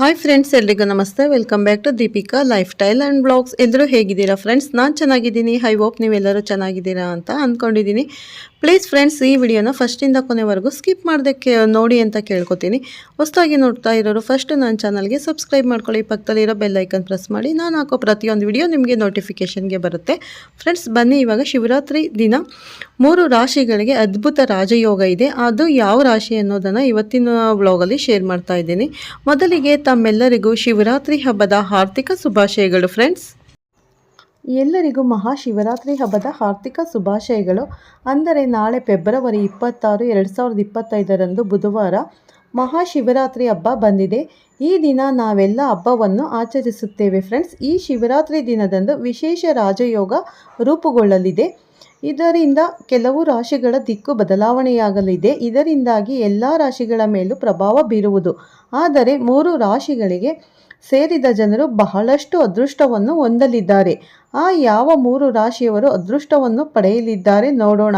Hi friends ಎಲ್ರಿಗೂ ನಮಸ್ತೆ. Welcome back to Deepika lifestyle and blogs ಎಲ್ಲರೂ ಹೇಗಿದ್ದೀರಾ ಫ್ರೆಂಡ್ಸ್ ನಾನು ಚೆನ್ನಾಗಿದ್ದೀನಿ. ಐ ಹೋಪ್ ನೀವೆಲ್ಲರೂ ಚೆನ್ನಾಗಿದ್ದೀರಾ ಅಂತ ಅಂದ್ಕೊಂಡಿದ್ದೀನಿ ಪ್ಲೀಸ್ ಫ್ರೆಂಡ್ಸ್ ಈ ವಿಡಿಯೋನ ಫಸ್ಟಿಂದ ಕೊನೆವರೆಗೂ ಸ್ಕಿಪ್ ಮಾಡೋದಕ್ಕೆ ನೋಡಿ ಅಂತ ಕೇಳ್ಕೊತೀನಿ. ಹೊಸದಾಗಿ ನೋಡ್ತಾ ಇರೋರು ಫಸ್ಟ್ ನನ್ನ ಚಾನಲ್ಗೆ ಸಬ್ಸ್ಕ್ರೈಬ್ ಮಾಡ್ಕೊಳ್ಳಿ. ಪಕ್ಕದಲ್ಲಿರೋ ಬೆಲ್ಲೈಕನ್ ಪ್ರೆಸ್ ಮಾಡಿ. ನಾನು ಹಾಕೋ ಪ್ರತಿಯೊಂದು ವಿಡಿಯೋ ನಿಮಗೆ ನೋಟಿಫಿಕೇಷನ್ಗೆ ಬರುತ್ತೆ. ಫ್ರೆಂಡ್ಸ್ ಬನ್ನಿ ಇವಾಗ ಶಿವರಾತ್ರಿ ದಿನ. ಮೂರು ರಾಶಿಗಳಿಗೆ ಅದ್ಭುತ ರಾಜಯೋಗ ಇದೆ. ಅದು ಯಾವ ರಾಶಿ ಅನ್ನೋದನ್ನು ಇವತ್ತಿನ ಬ್ಲಾಗಲ್ಲಿ ಶೇರ್ ಮಾಡ್ತಾ ಇದ್ದೀನಿ. ಮೊದಲಿಗೆ ತಮ್ಮೆಲ್ಲರಿಗೂ ಶಿವರಾತ್ರಿ ಹಬ್ಬದ ಹಾರ್ದಿಕ ಶುಭಾಶಯಗಳು ಫ್ರೆಂಡ್ಸ್ ಎಲ್ಲರಿಗೂ ಮಹಾಶಿವರಾತ್ರಿ ಹಬ್ಬದ ಹಾರ್ದಿಕ ಶುಭಾಶಯಗಳು. ಅಂದರೆ ನಾಳೆ ಫೆಬ್ರವರಿ ಇಪ್ಪತ್ತಾರು, ಎರಡು ಸಾವಿರದ ಇಪ್ಪತ್ತೈದರಂದು ಬುಧವಾರ ಮಹಾಶಿವರಾತ್ರಿ ಹಬ್ಬ ಬಂದಿದೆ. ಈ ದಿನ ನಾವೆಲ್ಲ ಹಬ್ಬವನ್ನು ಆಚರಿಸುತ್ತೇವೆ ಫ್ರೆಂಡ್ಸ್ ಈ ಶಿವರಾತ್ರಿ ದಿನದಂದು ವಿಶೇಷ ರಾಜಯೋಗ ರೂಪುಗೊಳ್ಳಲಿದೆ. ಇದರಿಂದ ಕೆಲವು ರಾಶಿಗಳ ದಿಕ್ಕು ಬದಲಾವಣೆಯಾಗಲಿದೆ. ಇದರಿಂದಾಗಿ ಎಲ್ಲ ರಾಶಿಗಳ ಮೇಲೂ ಪ್ರಭಾವ ಬೀರುವುದು. ಆದರೆ ಮೂರು ರಾಶಿಗಳಿಗೆ ಸೇರಿದ ಜನರು ಬಹಳಷ್ಟು ಅದೃಷ್ಟವನ್ನು ಹೊಂದಲಿದ್ದಾರೆ. ಆ ಯಾವ ಮೂರು ರಾಶಿಯವರು ಅದೃಷ್ಟವನ್ನು ಪಡೆಯಲಿದ್ದಾರೆ ನೋಡೋಣ.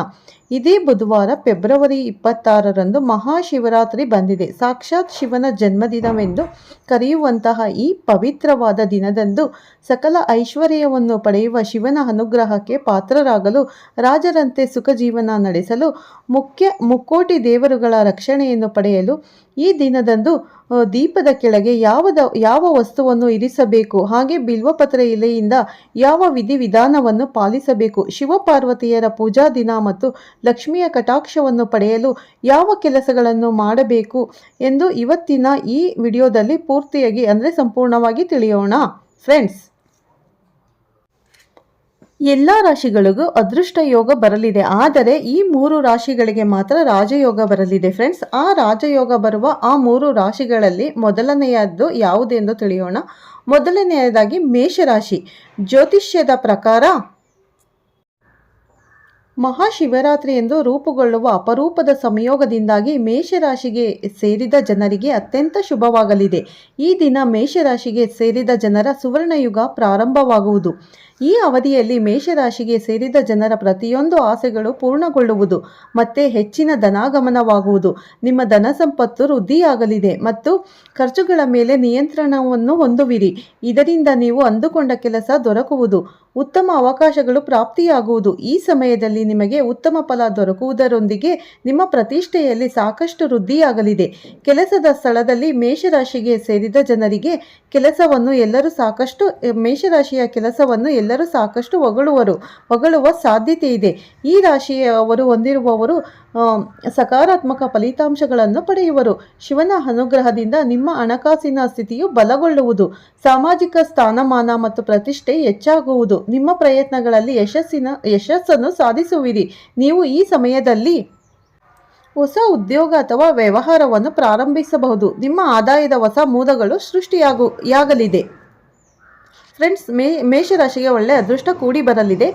ಇದೇ ಬುಧವಾರ ಫೆಬ್ರವರಿ ಇಪ್ಪತ್ತಾರರಂದು ಮಹಾಶಿವರಾತ್ರಿ ಬಂದಿದೆ. ಸಾಕ್ಷಾತ್ ಶಿವನ ಜನ್ಮದಿನವೆಂದು ಕರೆಯುವಂತಹ ಈ ಪವಿತ್ರವಾದ ದಿನದಂದು ಸಕಲ ಐಶ್ವರ್ಯವನ್ನು ಪಡೆಯುವ ಶಿವನ ಅನುಗ್ರಹಕ್ಕೆ ಪಾತ್ರರಾಗಲು, ರಾಜರಂತೆ ಸುಖ ಜೀವನ ನಡೆಸಲು, ಮುಖ್ಯ ಮುಕ್ಕೋಟಿ ದೇವರುಗಳ ರಕ್ಷಣೆಯನ್ನು ಪಡೆಯಲು ಈ ದಿನದಂದು ದೀಪದ ಕೆಳಗೆ ಯಾವ ಯಾವ ವಸ್ತುವನ್ನು ಇರಿಸಬೇಕು, ಹಾಗೆ ಬಿಲ್ವಪತ್ರ ಇಲೆಯಿಂದ ಯಾವ ವಿಧಿವಿಧಾನವನ್ನು ಪಾಲಿಸಬೇಕು? ಶಿವಪಾರ್ವತಿಯರ ಪೂಜಾ ದಿನ ಮತ್ತು ಲಕ್ಷ್ಮಿಯ ಕಟಾಕ್ಷವನ್ನು ಪಡೆಯಲು ಯಾವ ಕೆಲಸಗಳನ್ನು ಮಾಡಬೇಕು ಎಂದು ಇವತ್ತಿನ ಈ ವಿಡಿಯೋದಲ್ಲಿ ಪೂರ್ತಿಯಾಗಿ ಅಂದರೆ ಸಂಪೂರ್ಣವಾಗಿ ತಿಳಿಯೋಣ. ಫ್ರೆಂಡ್ಸ್ ಎಲ್ಲ ರಾಶಿಗಳಿಗೂ ಅದೃಷ್ಟ ಯೋಗ ಬರಲಿದೆ. ಆದರೆ ಈ ಮೂರು ರಾಶಿಗಳಿಗೆ ಮಾತ್ರ ರಾಜಯೋಗ ಬರಲಿದೆ ಫ್ರೆಂಡ್ಸ್ ಆ ರಾಜಯೋಗ ಬರುವ ಆ ಮೂರು ರಾಶಿಗಳಲ್ಲಿ ಮೊದಲನೆಯದ್ದು ಯಾವುದೆಂದು ತಿಳಿಯೋಣ. ಮೊದಲನೆಯದಾಗಿ ಮೇಷರಾಶಿ. ಜ್ಯೋತಿಷ್ಯದ ಪ್ರಕಾರ ಮಹಾಶಿವರಾತ್ರಿ ಎಂದು ರೂಪುಗೊಳ್ಳುವ ಅಪರೂಪದ ಸಂಯೋಗದಿಂದಾಗಿ ಮೇಷರಾಶಿಗೆ ಸೇರಿದ ಜನರಿಗೆ ಅತ್ಯಂತ ಶುಭವಾಗಲಿದೆ. ಈ ದಿನ ಮೇಷರಾಶಿಗೆ ಸೇರಿದ ಜನರ ಸುವರ್ಣಯುಗ ಪ್ರಾರಂಭವಾಗುವುದು. ಈ ಅವಧಿಯಲ್ಲಿ ಮೇಷರಾಶಿಗೆ ಸೇರಿದ ಜನರ ಪ್ರತಿಯೊಂದು ಆಸೆಗಳು ಪೂರ್ಣಗೊಳ್ಳುವುದು ಮತ್ತೆ ಹೆಚ್ಚಿನ ಧನಾಗಮನವಾಗುವುದು. ನಿಮ್ಮ ಧನ ಸಂಪತ್ತು ವೃದ್ಧಿಯಾಗಲಿದೆ ಮತ್ತು ಖರ್ಚುಗಳ ಮೇಲೆ ನಿಯಂತ್ರಣವನ್ನು ಹೊಂದುವಿರಿ. ಇದರಿಂದ ನೀವು ಅಂದುಕೊಂಡ ಕೆಲಸ ದೊರಕುವುದು. ಉತ್ತಮ ಅವಕಾಶಗಳು ಪ್ರಾಪ್ತಿಯಾಗುವುದು. ಈ ಸಮಯದಲ್ಲಿ ನಿಮಗೆ ಉತ್ತಮ ಫಲ ದೊರಕುವುದರೊಂದಿಗೆ ನಿಮ್ಮ ಪ್ರತಿಷ್ಠೆಯಲ್ಲಿ ಸಾಕಷ್ಟು ವೃದ್ಧಿಯಾಗಲಿದೆ. ಕೆಲಸದ ಸ್ಥಳದಲ್ಲಿ ಮೇಷರಾಶಿಗೆ ಸೇರಿದ ಜನರಿಗೆ ಕೆಲಸವನ್ನು ಎಲ್ಲರೂ ಸಾಕಷ್ಟು, ಮೇಷರಾಶಿಯ ಕೆಲಸವನ್ನು ಎಲ್ಲರೂ ಸಾಕಷ್ಟು ಹೊಗಳುವರು, ಹೊಗಳುವ ಸಾಧ್ಯತೆ ಇದೆ. ಈ ರಾಶಿಯವರು ಹೊಂದಿರುವವರು ಸಕಾರಾತ್ಮಕ ಫಲಿತಾಂಶಗಳನ್ನು ಪಡೆಯುವರು. ಶಿವನ ಅನುಗ್ರಹದಿಂದ ನಿಮ್ಮ ಹಣಕಾಸಿನ ಸ್ಥಿತಿಯು ಬಲಗೊಳ್ಳುವುದು, ಸಾಮಾಜಿಕ ಸ್ಥಾನಮಾನ ಮತ್ತು ಪ್ರತಿಷ್ಠೆ ಹೆಚ್ಚಾಗುವುದು. ನಿಮ್ಮ ಪ್ರಯತ್ನಗಳಲ್ಲಿ ಯಶಸ್ಸಿನ, ಯಶಸ್ಸನ್ನು ಸಾಧಿಸುವಿರಿ. ನೀವು ಈ ಸಮಯದಲ್ಲಿ ಹೊಸ ಉದ್ಯೋಗ ಅಥವಾ ವ್ಯವಹಾರವನ್ನು ಪ್ರಾರಂಭಿಸಬಹುದು. ನಿಮ್ಮ ಆದಾಯದ ಹೊಸ ಮೂಲಗಳು ಸೃಷ್ಟಿಯಾಗು, ಯಾಗಲಿದೆ. ಫ್ರೆಂಡ್ಸ್, ಮೇ, ಮೇಷರಾಶಿಗೆ ಒಳ್ಳೆಯ ಅದೃಷ್ಟ ಕೂಡಿ ಬರಲಿದೆ.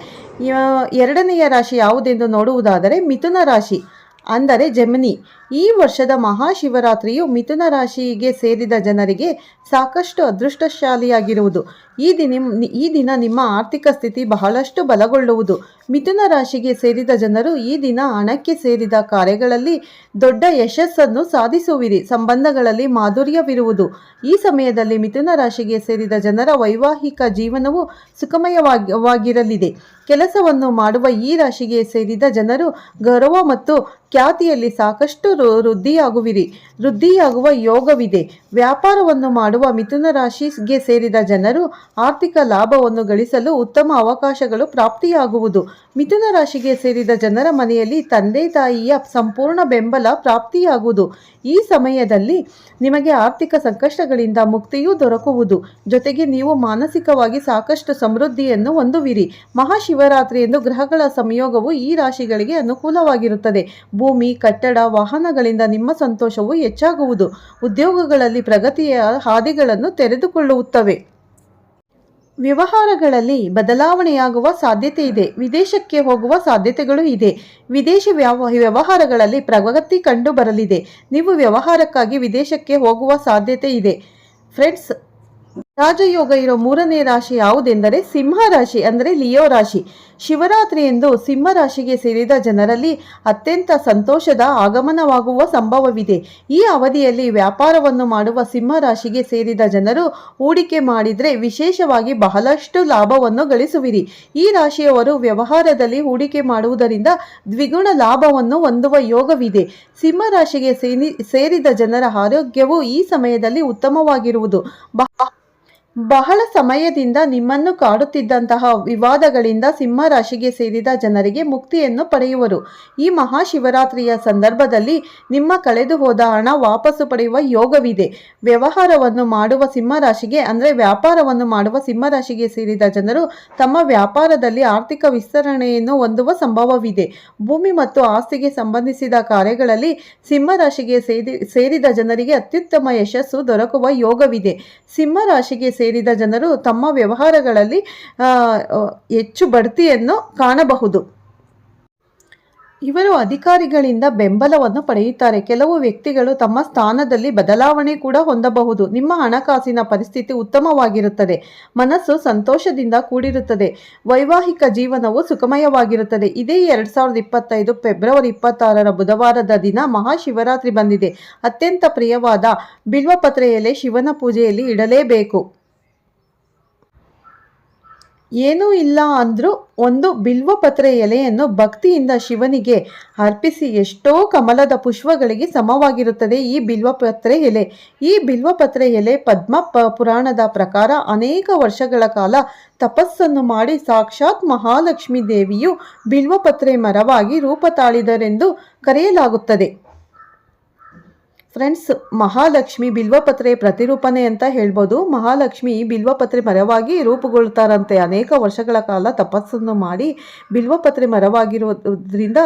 ಎರಡನೆಯ ರಾಶಿ ಯಾವುದೆಂದು ನೋಡುವುದಾದರೆ ಮಿಥುನ ರಾಶಿ, ಅಂದರೆ ಜಮಿನಿ. ಈ ವರ್ಷದ ಮಹಾಶಿವರಾತ್ರಿಯು ಮಿಥುನ ರಾಶಿಗೆ ಸೇರಿದ ಜನರಿಗೆ ಸಾಕಷ್ಟು ಅದೃಷ್ಟಶಾಲಿಯಾಗಿರುವುದು. ಈ ದಿನ ಈ ದಿನ ನಿಮ್ಮ ಆರ್ಥಿಕ ಸ್ಥಿತಿ ಬಹಳಷ್ಟು ಬಲಗೊಳ್ಳುವುದು. ಮಿಥುನ ರಾಶಿಗೆ ಸೇರಿದ ಜನರು ಈ ದಿನ ಹಣಕ್ಕೆ ಸೇರಿದ ಕಾರ್ಯಗಳಲ್ಲಿ ದೊಡ್ಡ ಯಶಸ್ಸನ್ನು ಸಾಧಿಸುವಿರಿ. ಸಂಬಂಧಗಳಲ್ಲಿ ಮಾಧುರ್ಯವಿರುವುದು. ಈ ಸಮಯದಲ್ಲಿ ಮಿಥುನ ರಾಶಿಗೆ ಸೇರಿದ ಜನರ ವೈವಾಹಿಕ ಜೀವನವು ಸುಖಮಯವಾಗಿರಲಿದೆ. ಕೆಲಸವನ್ನು ಮಾಡುವ ಈ ರಾಶಿಗೆ ಸೇರಿದ ಜನರು ಗೌರವ ಮತ್ತು ಖ್ಯಾತಿಯಲ್ಲಿ ಸಾಕಷ್ಟು ವೃದ್ಧಿಯಾಗುವಿರಿ. ವೃದ್ಧಿಯಾಗುವ ಯೋಗವಿದೆ. ವ್ಯಾಪಾರವನ್ನು ಮಾಡುವ ಮಿಥುನ ರಾಶಿಗೆ ಸೇರಿದ ಜನರು ಆರ್ಥಿಕ ಲಾಭವನ್ನು ಗಳಿಸಲು ಉತ್ತಮ ಅವಕಾಶಗಳು ಪ್ರಾಪ್ತಿಯಾಗುವುದು. ಮಿಥುನ ರಾಶಿಗೆ ಸೇರಿದ ಜನರ ಮನೆಯಲ್ಲಿ ತಂದೆ ತಾಯಿಯ ಸಂಪೂರ್ಣ ಬೆಂಬಲ ಪ್ರಾಪ್ತಿಯಾಗುವುದು. ಈ ಸಮಯದಲ್ಲಿ ನಿಮಗೆ ಆರ್ಥಿಕ ಸಂಕಷ್ಟಗಳಿಂದ ಮುಕ್ತಿಯೂ ದೊರಕುವುದು. ಜೊತೆಗೆ ನೀವು ಮಾನಸಿಕವಾಗಿ ಸಾಕಷ್ಟು ಸಮೃದ್ಧಿಯನ್ನು ಹೊಂದುವಿರಿ. ಮಹಾಶಿವರಾತ್ರಿಯಂದು ಗ್ರಹಗಳ ಸಂಯೋಗವು ಈ ರಾಶಿಗಳಿಗೆ ಅನುಕೂಲವಾಗಿರುತ್ತದೆ. ಭೂಮಿ, ಕಟ್ಟಡ, ವಾಹನಗಳಿಂದ ನಿಮ್ಮ ಸಂತೋಷವು ಹೆಚ್ಚಾಗುವುದು. ಉದ್ಯೋಗಗಳಲ್ಲಿ ಪ್ರಗತಿಯ ಹಾದಿಗಳನ್ನು ತೆರೆದುಕೊಳ್ಳುತ್ತವೆ. ವ್ಯವಹಾರಗಳಲ್ಲಿ ಬದಲಾವಣೆಯಾಗುವ ಸಾಧ್ಯತೆ ಇದೆ. ವಿದೇಶಕ್ಕೆ ಹೋಗುವ ಸಾಧ್ಯತೆಗಳು ಇದೆ. ವಿದೇಶಿ ವ್ಯವ, ವ್ಯವಹಾರಗಳಲ್ಲಿ ಪ್ರಗತಿ ಕಂಡು ಬರಲಿದೆ ನೀವು ವ್ಯವಹಾರಕ್ಕಾಗಿ ವಿದೇಶಕ್ಕೆ ಹೋಗುವ ಸಾಧ್ಯತೆ ಇದೆ. ಫ್ರೆಂಡ್ಸ್ ರಾಜಯೋಗ ಇರೋ ಮೂರನೇ ರಾಶಿ ಯಾವುದೆಂದರೆ ಸಿಂಹ ರಾಶಿ, ಅಂದರೆ ಲಿಯೋ ರಾಶಿ. ಶಿವರಾತ್ರಿ ಎಂದು ಸಿಂಹ ರಾಶಿಗೆ ಸೇರಿದ ಜನರಲ್ಲಿ ಅತ್ಯಂತ ಸಂತೋಷದ ಆಗಮನವಾಗುವ ಸಂಭವವಿದೆ. ಈ ಅವಧಿಯಲ್ಲಿ ವ್ಯಾಪಾರವನ್ನು ಮಾಡುವ ಸಿಂಹ ರಾಶಿಗೆ ಸೇರಿದ ಜನರು ಹೂಡಿಕೆ ಮಾಡಿದರೆ ವಿಶೇಷವಾಗಿ ಬಹಳಷ್ಟು ಲಾಭವನ್ನು ಗಳಿಸುವಿರಿ. ಈ ರಾಶಿಯವರು ವ್ಯವಹಾರದಲ್ಲಿ ಹೂಡಿಕೆ ಮಾಡುವುದರಿಂದ ದ್ವಿಗುಣ ಲಾಭವನ್ನು ಹೊಂದುವ ಯೋಗವಿದೆ. ಸಿಂಹ ರಾಶಿಗೆ ಸೇರಿದ ಜನರ ಆರೋಗ್ಯವು ಈ ಸಮಯದಲ್ಲಿ ಉತ್ತಮವಾಗಿರುವುದು. ಬಹಳ ಸಮಯದಿಂದ ನಿಮ್ಮನ್ನು ಕಾಡುತ್ತಿದ್ದಂತಹ ವಿವಾದಗಳಿಂದ ಸಿಂಹರಾಶಿಗೆ ಸೇರಿದ ಜನರಿಗೆ ಮುಕ್ತಿಯನ್ನು ಪಡೆಯುವರು. ಈ ಮಹಾಶಿವರಾತ್ರಿಯ ಸಂದರ್ಭದಲ್ಲಿ ನಿಮ್ಮ ಕಳೆದು ಹೋದ ಹಣ ವಾಪಸ್ಸು ಪಡೆಯುವ ಯೋಗವಿದೆ. ವ್ಯವಹಾರವನ್ನು ಮಾಡುವ ಸಿಂಹರಾಶಿಗೆ, ಅಂದರೆ ವ್ಯಾಪಾರವನ್ನು ಮಾಡುವ ಸಿಂಹರಾಶಿಗೆ ಸೇರಿದ ಜನರು ತಮ್ಮ ವ್ಯಾಪಾರದಲ್ಲಿ ಆರ್ಥಿಕ ವಿಸ್ತರಣೆಯನ್ನು ಹೊಂದುವ ಸಂಭವವಿದೆ. ಭೂಮಿ ಮತ್ತು ಆಸ್ತಿಗೆ ಸಂಬಂಧಿಸಿದ ಕಾರ್ಯಗಳಲ್ಲಿ ಸಿಂಹರಾಶಿಗೆ ಸೇರಿ, ಸೇರಿದ ಜನರಿಗೆ ಅತ್ಯುತ್ತಮ ಯಶಸ್ಸು ದೊರಕುವ ಯೋಗವಿದೆ. ಸಿಂಹ ರಾಶಿಗೆ ಸೇರಿದ ಜನರು ತಮ್ಮ ವ್ಯವಹಾರಗಳಲ್ಲಿ ಹೆಚ್ಚು ಬಡ್ತಿಯನ್ನು ಕಾಣಬಹುದು. ಇವರು ಅಧಿಕಾರಿಗಳಿಂದ ಬೆಂಬಲವನ್ನು ಪಡೆಯುತ್ತಾರೆ. ಕೆಲವು ವ್ಯಕ್ತಿಗಳು ತಮ್ಮ ಸ್ಥಾನದಲ್ಲಿ ಬದಲಾವಣೆ ಕೂಡ ಹೊಂದಬಹುದು. ನಿಮ್ಮ ಹಣಕಾಸಿನ ಪರಿಸ್ಥಿತಿ ಉತ್ತಮವಾಗಿರುತ್ತದೆ. ಮನಸ್ಸು ಸಂತೋಷದಿಂದ ಕೂಡಿರುತ್ತದೆ. ವೈವಾಹಿಕ ಜೀವನವು ಸುಖಮಯವಾಗಿರುತ್ತದೆ. ಇದೇ ಎರಡು ಸಾವಿರದ ಇಪ್ಪತ್ತೈದು ಫೆಬ್ರವರಿ ಇಪ್ಪತ್ತಾರರ ಬುಧವಾರದ ದಿನ ಮಹಾಶಿವರಾತ್ರಿ ಬಂದಿದೆ. ಅತ್ಯಂತ ಪ್ರಿಯವಾದ ಬಿಲ್ವಪತ್ರೆಯಲ್ಲೇ ಶಿವನ ಪೂಜೆಯಲ್ಲಿ ಇಡಲೇಬೇಕು. ಏನೂ ಇಲ್ಲ ಅಂದರೂ ಒಂದು ಬಿಲ್ವಪತ್ರೆ ಎಲೆಯನ್ನು ಭಕ್ತಿಯಿಂದ ಶಿವನಿಗೆ ಅರ್ಪಿಸಿ ಎಷ್ಟೋ ಕಮಲದ ಪುಷ್ಪಗಳಿಗೆ ಸಮವಾಗಿರುತ್ತದೆ ಈ ಬಿಲ್ವಪತ್ರೆ ಎಲೆ. ಈ ಬಿಲ್ವಪತ್ರೆ ಎಲೆ ಪದ್ಮ ಪುರಾಣದ ಪ್ರಕಾರ ಅನೇಕ ವರ್ಷಗಳ ಕಾಲ ತಪಸ್ಸನ್ನು ಮಾಡಿ ಸಾಕ್ಷಾತ್ ಮಹಾಲಕ್ಷ್ಮೀ ದೇವಿಯು ಬಿಲ್ವಪತ್ರೆ ಮರವಾಗಿ ರೂಪ ತಾಳಿದರೆಂದು ಕರೆಯಲಾಗುತ್ತದೆ. ಫ್ರೆಂಡ್ಸ್, ಮಹಾಲಕ್ಷ್ಮಿ ಬಿಲ್ವಪತ್ರೆ ಪ್ರತಿರೂಪನೆ ಅಂತ ಹೇಳ್ಬೋದು. ಮಹಾಲಕ್ಷ್ಮಿ ಬಿಲ್ವಪತ್ರೆ ಮರವಾಗಿ ರೂಪುಗೊಳ್ತಾರಂತೆ ಅನೇಕ ವರ್ಷಗಳ ಕಾಲ ತಪಸ್ಸನ್ನು ಮಾಡಿ ಬಿಲ್ವಪತ್ರೆ ಮರವಾಗಿರೋದ್ರಿಂದ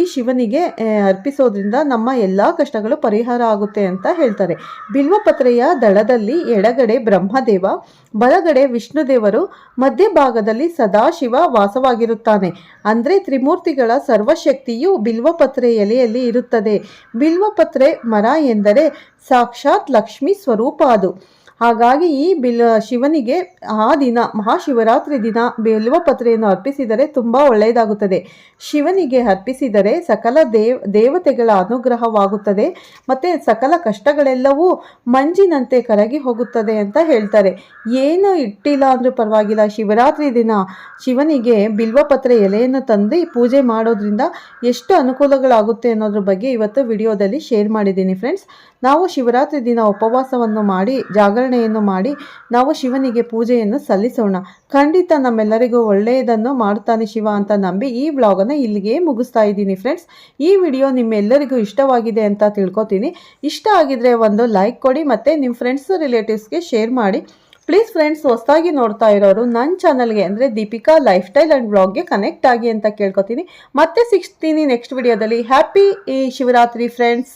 ಈ ಶಿವನಿಗೆ ಅರ್ಪಿಸೋದ್ರಿಂದ ನಮ್ಮ ಎಲ್ಲ ಕಷ್ಟಗಳು ಪರಿಹಾರ ಆಗುತ್ತೆ ಅಂತ ಹೇಳ್ತಾರೆ. ಬಿಲ್ವಪತ್ರೆಯ ದಳದಲ್ಲಿ ಎಡಗಡೆ ಬ್ರಹ್ಮದೇವ, ಬಲಗಡೆ ವಿಷ್ಣುದೇವರು, ಮಧ್ಯಭಾಗದಲ್ಲಿ ಸದಾಶಿವ ವಾಸವಾಗಿರುತ್ತಾನೆ. ಅಂದರೆ ತ್ರಿಮೂರ್ತಿಗಳ ಸರ್ವಶಕ್ತಿಯು ಬಿಲ್ವಪತ್ರೆ ಎಲೆಯಲ್ಲಿ ಇರುತ್ತದೆ. ಬಿಲ್ವಪತ್ರೆ ಮರ ಎಂದರೆ ಸಾಕ್ಷಾತ್ ಲಕ್ಷ್ಮಿ ಸ್ವರೂಪ ಅದು. ಹಾಗಾಗಿ ಈ ಬಿಲ್ ಶಿವನಿಗೆ ಆ ದಿನ, ಮಹಾಶಿವರಾತ್ರಿ ದಿನ ಬಿಲ್ವಪತ್ರೆಯನ್ನು ಅರ್ಪಿಸಿದರೆ ತುಂಬ ಒಳ್ಳೆಯದಾಗುತ್ತದೆ. ಶಿವನಿಗೆ ಅರ್ಪಿಸಿದರೆ ಸಕಲ ದೇವ್, ದೇವತೆಗಳ ಅನುಗ್ರಹವಾಗುತ್ತದೆ. ಮತ್ತು ಸಕಲ ಕಷ್ಟಗಳೆಲ್ಲವೂ ಮಂಜಿನಂತೆ ಕರಗಿ ಹೋಗುತ್ತದೆ ಅಂತ ಹೇಳ್ತಾರೆ. ಏನು ಇಟ್ಟಿಲ್ಲ ಅಂದರೂ ಪರವಾಗಿಲ್ಲ, ಶಿವರಾತ್ರಿ ದಿನ ಶಿವನಿಗೆ ಬಿಲ್ವಪತ್ರೆ ಎಲೆಯನ್ನು ತಂದು ಪೂಜೆ ಮಾಡೋದ್ರಿಂದ ಎಷ್ಟು ಅನುಕೂಲಗಳಾಗುತ್ತೆ ಅನ್ನೋದ್ರ ಬಗ್ಗೆ ಇವತ್ತು ವಿಡಿಯೋದಲ್ಲಿ ಶೇರ್ ಮಾಡಿದ್ದೀನಿ ಫ್ರೆಂಡ್ಸ್. ನಾವು ಶಿವರಾತ್ರಿ ದಿನ ಉಪವಾಸವನ್ನು ಮಾಡಿ ಜಾಗರಣೆಯನ್ನು ಮಾಡಿ ನಾವು ಶಿವನಿಗೆ ಪೂಜೆಯನ್ನು ಸಲ್ಲಿಸೋಣ. ಖಂಡಿತ ನಮ್ಮೆಲ್ಲರಿಗೂ ಒಳ್ಳೆಯದನ್ನು ಮಾಡ್ತಾನೆ ಶಿವ ಅಂತ ನಂಬಿ ಈ ಬ್ಲಾಗನ್ನು ಇಲ್ಲಿಗೆ ಮುಗಿಸ್ತಾ ಇದ್ದೀನಿ ಫ್ರೆಂಡ್ಸ್ ಈ ವಿಡಿಯೋ ನಿಮ್ಮೆಲ್ಲರಿಗೂ ಇಷ್ಟವಾಗಿದೆ ಅಂತ ತಿಳ್ಕೊತೀನಿ. ಇಷ್ಟ ಆಗಿದ್ರೆ ಒಂದು ಲೈಕ್ ಕೊಡಿ ಮತ್ತು ನಿಮ್ಮ ಫ್ರೆಂಡ್ಸ್ ರಿಲೇಟಿವ್ಸ್ಗೆ ಶೇರ್ ಮಾಡಿ. ಪ್ಲೀಸ್ ಫ್ರೆಂಡ್ಸ್ ಹೊಸದಾಗಿ ನೋಡ್ತಾ ಇರೋರು ನನ್ನ ಚಾನಲ್ಗೆ ಅಂದರೆ ದೀಪಿಕಾ ಲೈಫ್ ಸ್ಟೈಲ್ ಆ್ಯಂಡ್ ಬ್ಲಾಗ್ಗೆ ಕನೆಕ್ಟ್ ಆಗಿ ಅಂತ ಕೇಳ್ಕೊತೀನಿ. ಮತ್ತೆ ಸಿಗ್ತೀನಿ ನೆಕ್ಸ್ಟ್ ವಿಡಿಯೋದಲ್ಲಿ ಹ್ಯಾಪಿ ಈ ಶಿವರಾತ್ರಿ ಫ್ರೆಂಡ್ಸ್